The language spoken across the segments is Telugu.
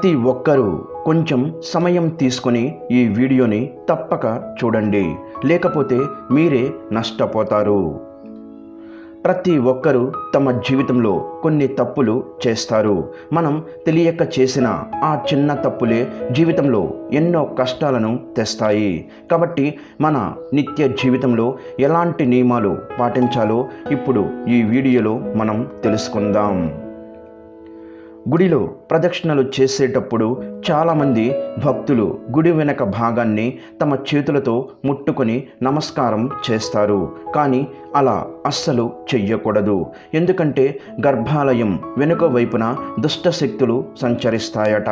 ప్రతి ఒక్కరూ కొంచెం సమయం తీసుకొని ఈ వీడియోని తప్పక చూడండి. లేకపోతే మీరే నష్టపోతారు. ప్రతి ఒక్కరూ తమ జీవితంలో కొన్ని తప్పులు చేస్తారు. మనం తెలియక చేసిన ఆ చిన్న తప్పులే జీవితంలో ఎన్నో కష్టాలను తెస్తాయి. కాబట్టి మన నిత్య జీవితంలో ఎలాంటి నియమాలు పాటించాలో ఇప్పుడు ఈ వీడియోలో మనం తెలుసుకుందాం. గుడిలో ప్రదక్షిణలు చేసేటప్పుడు చాలామంది భక్తులు గుడి వెనక భాగాన్ని తమ చేతులతో ముట్టుకొని నమస్కారం చేస్తారు. కానీ అలా అస్సలు చెయ్యకూడదు. ఎందుకంటే గర్భాలయం వెనుక వైపున దుష్ట శక్తులు సంచరిస్తాయట.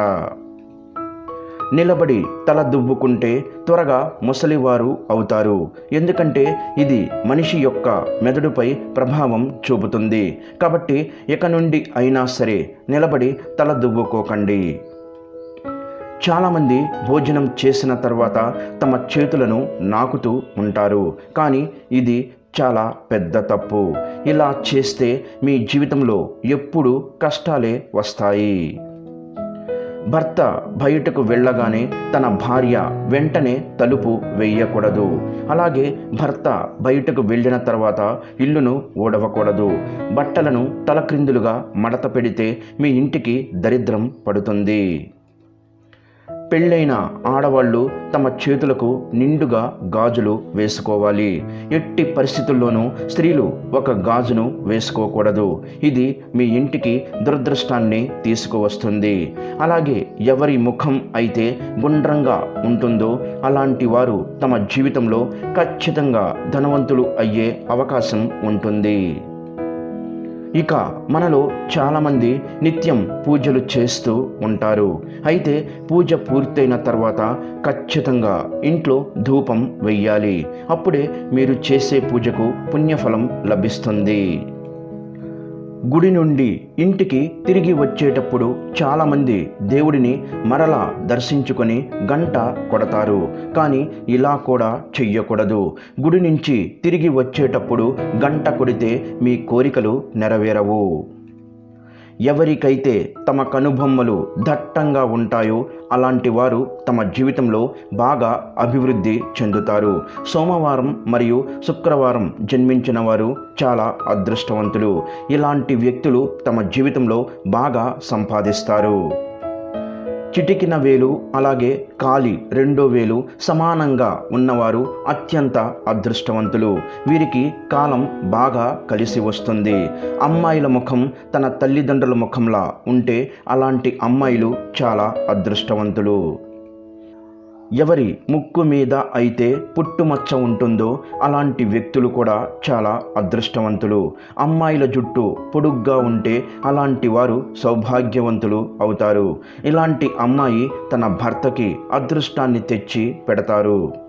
నిలబడి తల దువ్వుకుంటే త్వరగా ముసలివారు అవుతారు. ఎందుకంటే ఇది మనిషి యొక్క మెదడుపై ప్రభావం చూపుతుంది. కాబట్టి ఇక నుండి అయినా సరే నిలబడి తల దువ్వుకోకండి. చాలామంది భోజనం చేసిన తర్వాత తమ చేతులను నాకుతూ ఉంటారు. కానీ ఇది చాలా పెద్ద తప్పు. ఇలా చేస్తే మీ జీవితంలో ఎప్పుడు కష్టాలే వస్తాయి. భర్త బయటకు వెళ్ళగానే తన భార్య వెంటనే తలుపు వేయకూడదు. అలాగే భర్త బయటకు వెళ్ళిన తర్వాత ఇల్లును ఓడవకూడదు బట్టలను తలక్రిందులుగా మడత పెడితే మీ ఇంటికి దరిద్రం పడుతుంది. పెళ్ళైన ఆడవాళ్ళు తమ చేతులకు నిండుగా గాజులు వేసుకోవాలి. ఎట్టి పరిస్థితుల్లోనూ స్త్రీలు ఒక గాజును వేసుకోకూడదు. ఇది మీ ఇంటికి దురదృష్టాన్ని తీసుకువస్తుంది. అలాగే ఎవరి ముఖం అయితే గుండ్రంగా ఉంటుందో అలాంటి వారు తమ జీవితంలో ఖచ్చితంగా ధనవంతులు అయ్యే అవకాశం ఉంటుంది. ఇక మనలో చాలామంది నిత్యం పూజలు చేస్తూ ఉంటారు. అయితే పూజ పూర్తయిన తర్వాత ఖచ్చితంగా ఇంట్లో ధూపం వెయ్యాలి. అప్పుడే మీరు చేసే పూజకు పుణ్యఫలం లభిస్తుంది. గుడి నుండి ఇంటికి తిరిగి వచ్చేటప్పుడు చాలామంది దేవుడిని మరలా దర్శించుకొని గంట కొడతారు. కానీ ఇలా కూడా చెయ్యకూడదు. గుడి నుంచి తిరిగి వచ్చేటప్పుడు గంట కొడితే మీ కోరికలు నెరవేరవు. ఎవరికైతే తమ కనుబొమ్మలు దట్టంగా ఉంటాయో అలాంటి వారు తమ జీవితంలో బాగా అభివృద్ధి చెందుతారు. సోమవారం మరియు శుక్రవారం జన్మించిన వారు చాలా అదృష్టవంతులు. ఇలాంటి వ్యక్తులు తమ జీవితంలో బాగా సంపాదిస్తారు. చిటికిన వేలు అలాగే కాలి రెండో వేలు సమానంగా ఉన్నవారు అత్యంత అదృష్టవంతులు. వీరికి కాలం బాగా కలిసి వస్తుంది. అమ్మాయిల ముఖం తన తల్లిదండ్రుల ముఖంలా ఉంటే అలాంటి అమ్మాయిలు చాలా అదృష్టవంతులు. ఎవరి ముక్కు మీద అయితే పుట్టుమచ్చ ఉంటుందో అలాంటి వ్యక్తులు కూడా చాలా అదృష్టవంతులు. అమ్మాయిల జుట్టు పొడుగ్గా ఉంటే అలాంటి వారు సౌభాగ్యవంతులు అవుతారు. ఇలాంటి అమ్మాయి తన భర్తకి అదృష్టాన్ని తెచ్చి పెడతారు.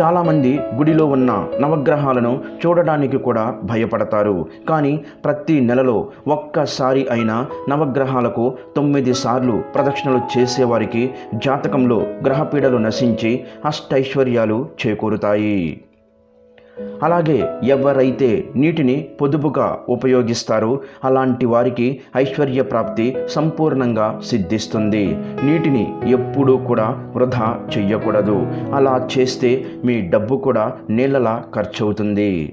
చాలామంది గుడిలో ఉన్న నవగ్రహాలను చూడడానికి కూడా భయపడతారు. కానీ ప్రతి నెలలో ఒక్కసారి అయినా నవగ్రహాలకు తొమ్మిది సార్లు ప్రదక్షిణలు చేసేవారికి జాతకంలో గ్రహపీడలు నశించి అష్టైశ్వర్యాలు చేకూరుతాయి. అలాగే ఎవరైతే నీటిని పొదుపుగా ఉపయోగిస్తారో అలాంటి వారికి ఐశ్వర్య ప్రాప్తి సంపూర్ణంగా సిద్ధిస్తుంది. నీటిని ఎప్పుడూ కూడా వృధా చెయ్యకూడదు. అలా చేస్తే మీ డబ్బు కూడా నీళ్ళలా ఖర్చవుతుంది.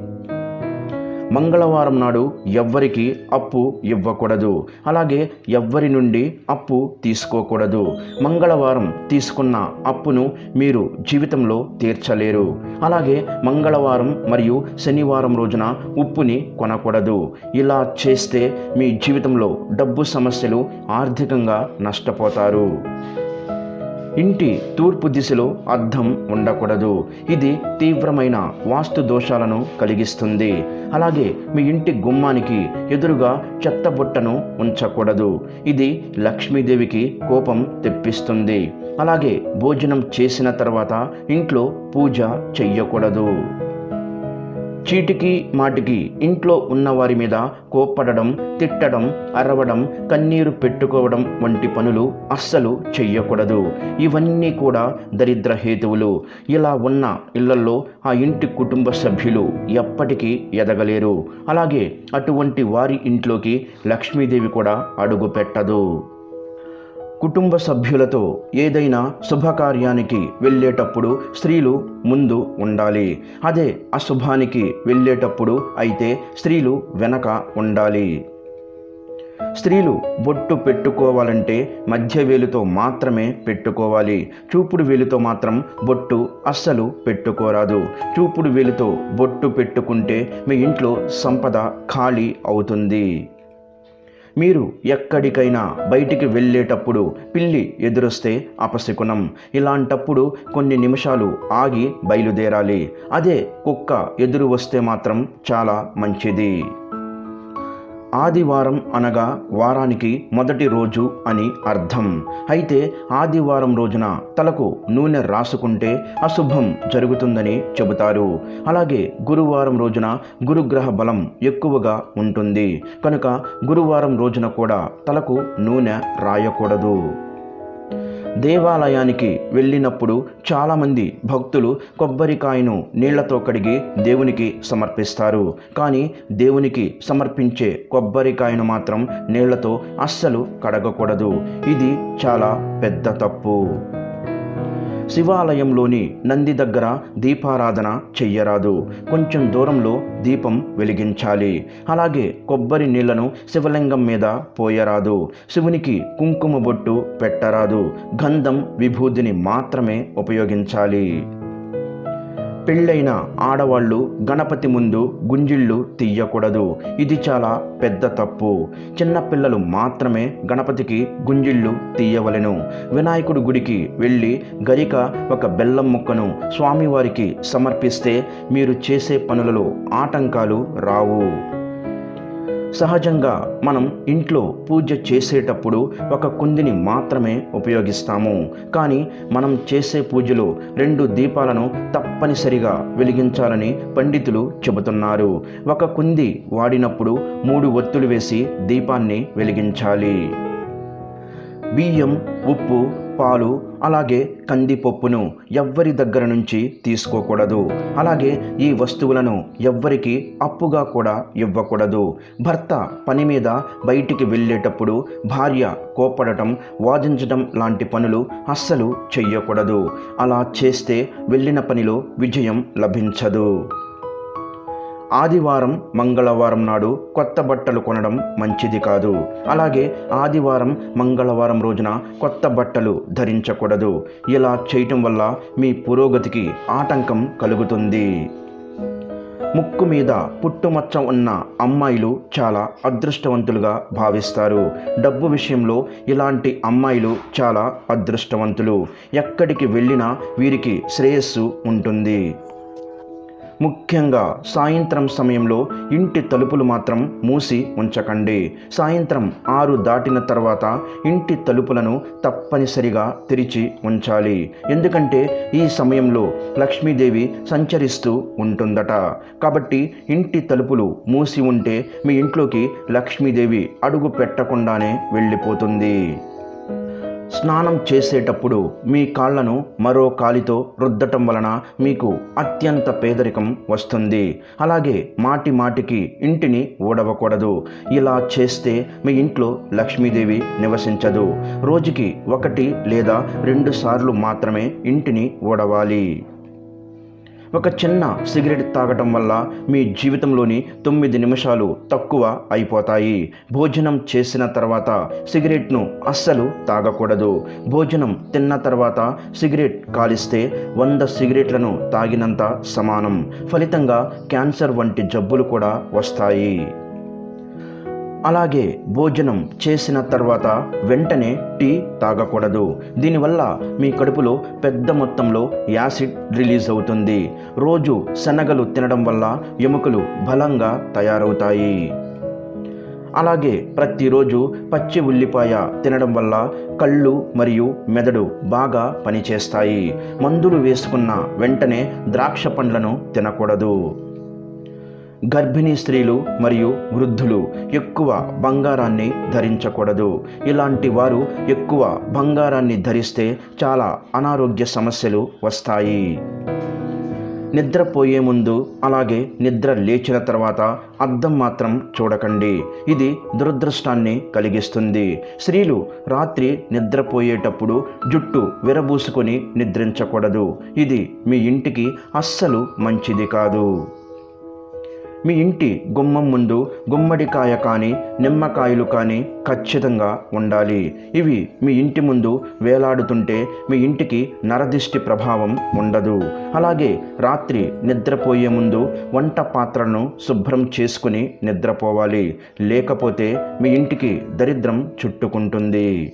మంగళవారం నాడు ఎవ్వరికి అప్పు ఇవ్వకూడదు. అలాగే ఎవ్వరి నుండి అప్పు తీసుకోకూడదు. మంగళవారం తీసుకున్న అప్పును మీరు జీవితంలో తీర్చలేరు. అలాగే మంగళవారం మరియు శనివారం రోజున ఉప్పుని కొనకూడదు. ఇలా చేస్తే మీ జీవితంలో డబ్బు సమస్యలు ఆర్థికంగా నష్టపోతారు. ఇంటి తూర్పు దిశలో అద్దం ఉండకూడదు. ఇది తీవ్రమైన వాస్తు దోషాలను కలిగిస్తుంది. అలాగే మీ ఇంటి గుమ్మానికి ఎదురుగా చెత్త బుట్టను ఉంచకూడదు. ఇది లక్ష్మీదేవికి కోపం తెప్పిస్తుంది. అలాగే భోజనం చేసిన తర్వాత ఇంట్లో పూజ చెయ్యకూడదు. చీటికి మాటికి ఇంట్లో ఉన్నవారి మీద కోప్పడడం తిట్టడం అరవడం కన్నీరు పెట్టుకోవడం వంటి పనులు అస్సలు చెయ్యకూడదు. ఇవన్నీ కూడా దరిద్ర హేతువులు. ఇలా ఉన్న ఇళ్ళలో ఆ ఇంటి కుటుంబ సభ్యులు ఎప్పటికీ ఎదగలేరు. అలాగే అటువంటి వారి ఇంట్లోకి లక్ష్మీదేవి కూడా అడుగు పెట్టదు. కుటుంబ సభ్యులతో ఏదైనా శుభకార్యానికి వెళ్ళేటప్పుడు స్త్రీలు ముందు ఉండాలి. అదే అశుభానికి వెళ్ళేటప్పుడు అయితే స్త్రీలు వెనక ఉండాలి. స్త్రీలు బొట్టు పెట్టుకోవాలంటే మధ్య వేలుతో మాత్రమే పెట్టుకోవాలి. చూపుడు వేలుతో మాత్రం బొట్టు అస్సలు పెట్టుకోరాదు. చూపుడు వేలుతో బొట్టు పెట్టుకుంటే మీ ఇంట్లో సంపద ఖాళీ అవుతుంది. మీరు ఎక్కడికైనా బయటికి వెళ్ళేటప్పుడు పిల్లి ఎదురొస్తే అపశకునం. ఇలాంటప్పుడు కొన్ని నిమిషాలు ఆగి బయలుదేరాలి. అదే కుక్క ఎదురు వస్తే మాత్రం చాలా మంచిది. ఆదివారం అనగా వారానికి మొదటి రోజు అని అర్థం. అయితే ఆదివారం రోజున తలకు నూనె రాసుకుంటే అశుభం జరుగుతుందని చెబుతారు. అలాగే గురువారం రోజున గురుగ్రహ బలం ఎక్కువగా ఉంటుంది. కనుక గురువారం రోజున కూడా తలకు నూనె రాయకూడదు. దేవాలయానికి వెళ్ళినప్పుడు చాలామంది భక్తులు కొబ్బరికాయను నీళ్ళతో కడిగి దేవునికి సమర్పిస్తారు. కానీ దేవునికి సమర్పించే కొబ్బరికాయను మాత్రం నీళ్ళతో అస్సలు కడగకూడదు. ఇది చాలా పెద్ద తప్పు. శివాలయంలోని నంది దగ్గర దీపారాధన చెయ్యరాదు. కొంచెం దూరంలో దీపం వెలిగించాలి. అలాగే కొబ్బరి నీళ్ళను శివలింగం మీద పోయరాదు. శివునికి కుంకుమ బొట్టు పెట్టరాదు. గంధం విభూతిని మాత్రమే ఉపయోగించాలి. పెళ్ళైన ఆడవాళ్ళు గణపతి ముందు గుంజిళ్ళు తీయకూడదు. ఇది చాలా పెద్ద తప్పు. చిన్నపిల్లలు మాత్రమే గణపతికి గుంజిళ్ళు తీయవలెను. వినాయకుడి గుడికి వెళ్ళి గరిక ఒక బెల్లం ముక్కను స్వామివారికి సమర్పిస్తే మీరు చేసే పనులలో ఆటంకాలు రావు. సహజంగా మనం ఇంట్లో పూజ చేసేటప్పుడు ఒక కుందిని మాత్రమే ఉపయోగిస్తాము. కానీ మనం చేసే పూజలో రెండు దీపాలను తప్పనిసరిగా వెలిగించాలని పండితులు చెబుతున్నారు. ఒక కుంది వాడినప్పుడు మూడు ఒత్తులు వేసి దీపాన్ని వెలిగించాలి. బియ్యం ఉప్పు పాలు అలాగే కందిపప్పును ఎవ్వరి దగ్గర నుంచి తీసుకోకూడదు. అలాగే ఈ వస్తువులను ఎవ్వరికి అప్పుగా కూడా ఇవ్వకూడదు. భర్త పని మీద బయటికి వెళ్ళేటప్పుడు భార్య కోపడటం వాదించడం లాంటి పనులు అస్సలు చెయ్యకూడదు. అలా చేస్తే వెళ్ళిన పనిలో విజయం లభించదు. ఆదివారం మంగళవారం నాడు కొత్త బట్టలు కొనడం మంచిది కాదు. అలాగే ఆదివారం మంగళవారం రోజున కొత్త బట్టలు ధరించకూడదు. ఇలా చేయటం వల్ల మీ పురోగతికి ఆటంకం కలుగుతుంది. ముక్కు మీద పుట్టుమచ్చ ఉన్న అమ్మాయిలు చాలా అదృష్టవంతులుగా భావిస్తారు. డబ్బు విషయంలో ఇలాంటి అమ్మాయిలు చాలా అదృష్టవంతులు. ఎక్కడికి వెళ్ళినా వీరికి శ్రేయస్సు ఉంటుంది. ముఖ్యంగా సాయంత్రం సమయంలో ఇంటి తలుపులు మాత్రం మూసి ఉంచకండి. సాయంత్రం ఆరు దాటిన తర్వాత ఇంటి తలుపులను తప్పనిసరిగా తెరిచి ఉంచాలి. ఎందుకంటే ఈ సమయంలో లక్ష్మీదేవి సంచరిస్తూ ఉంటుందట. కాబట్టి ఇంటి తలుపులు మూసి ఉంటే మీ ఇంట్లోకి లక్ష్మీదేవి అడుగు పెట్టకుండానే వెళ్ళిపోతుంది. స్నానం చేసేటప్పుడు మీ కాళ్ళను మరో కాలితో రుద్దటం వలన మీకు అత్యంత పేదరికం వస్తుంది. అలాగే మాటి మాటికి ఇంటిని ఊడవకూడదు. ఇలా చేస్తే మీ ఇంట్లో లక్ష్మీదేవి నివసించదు. రోజుకి ఒకటి లేదా రెండు సార్లు మాత్రమే ఇంటిని ఊడవాలి. ఒక చిన్న సిగరెట్ తాగటం వల్ల మీ జీవితంలోని తొమ్మిది నిమిషాలు తక్కువ అయిపోతాయి. భోజనం చేసిన తర్వాత సిగరెట్ను అస్సలు తాగకూడదు. భోజనం తిన్న తర్వాత సిగరెట్ కాలిస్తే వంద సిగరెట్లను తాగినంత సమానం. ఫలితంగా క్యాన్సర్ వంటి జబ్బులు కూడా వస్తాయి. అలాగే భోజనం చేసిన తర్వాత వెంటనే టీ తాగకూడదు. దీనివల్ల మీ కడుపులో పెద్ద మొత్తంలో యాసిడ్ రిలీజ్ అవుతుంది. రోజు శనగలు తినడం వల్ల ఎముకలు బలంగా తయారవుతాయి. అలాగే ప్రతిరోజు పచ్చి ఉల్లిపాయ తినడం వల్ల కళ్ళు మరియు మెదడు బాగా పనిచేస్తాయి. మందులు వేసుకున్న వెంటనే ద్రాక్ష పండ్లను తినకూడదు. గర్భిణీ స్త్రీలు మరియు వృద్ధులు ఎక్కువ బంగారాన్ని ధరించకూడదు. ఇలాంటి వారు ఎక్కువ బంగారాన్ని ధరిస్తే చాలా అనారోగ్య సమస్యలు వస్తాయి. నిద్రపోయే ముందు అలాగే నిద్ర లేచిన తర్వాత అద్దం మాత్రం చూడకండి. ఇది దురదృష్టాన్ని కలిగిస్తుంది. స్త్రీలు రాత్రి నిద్రపోయేటప్పుడు జుట్టు విరబూసుకొని నిద్రించకూడదు. ఇది మీ ఇంటికి అస్సలు మంచిది కాదు. మీ ఇంటి గుమ్మం ముందు గుమ్మడికాయ కానీ నిమ్మకాయలు కానీ ఖచ్చితంగా ఉండాలి. ఇవి మీ ఇంటి ముందు వేలాడుతుంటే మీ ఇంటికి నరదిష్టి ప్రభావం ఉండదు. అలాగే రాత్రి నిద్రపోయే ముందు వంట పాత్రను శుభ్రం చేసుకుని నిద్రపోవాలి. లేకపోతే మీ ఇంటికి దరిద్రం చుట్టుకుంటుంది.